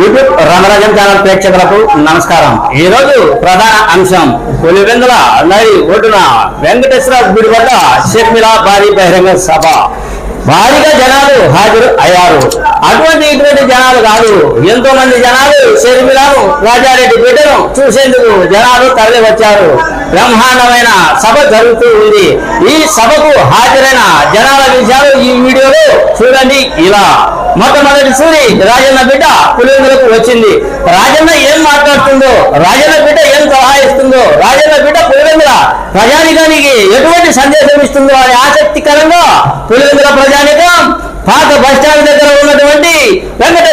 YouTube Rangarajan channel ప్రేక్షకులకు నమస్కారం. ఈ రోజు ప్రధాన అంశం పులివెందుల నది ఒడ్డున వెంకటేశ్వర గుడి వద్ద షర్మిల భారీ బహిరంగ సభ. భారీగా జనాలు హాజరు అయ్యారు. అటువంటి ఇటువంటి జనాలు కాదు ఎంతో మంది జనాలు షర్మిలను రాజారెడ్డి బిడ్డను చూసేందుకు జనాలు తరలి వచ్చారు బ్రహ్మాండమైన సభ జరుగుతూ ఉంది. ఈ సభకు హాజరైన జనాల విషయాలు ఈ వీడియోలో చూడండి ఇలా మొట్టమొదటి సూరి రాజన్న బిడ్డ పులివెందులకు వచ్చింది. రాజన్న ఏం మాట్లాడుతుందో రాజన్న బిడ్డ ఏం సలహా ఇస్తుందో రాజన్న బిడ్డ పులివెందుల ప్రజానికానికి ఎటువంటి సందేశం ఇస్తుందో అని ఆసక్తికరంగా పులివెందుల ప్రజానికం పాత బస్ స్టాండ్ దగ్గర ఉన్నటువంటి వెంకట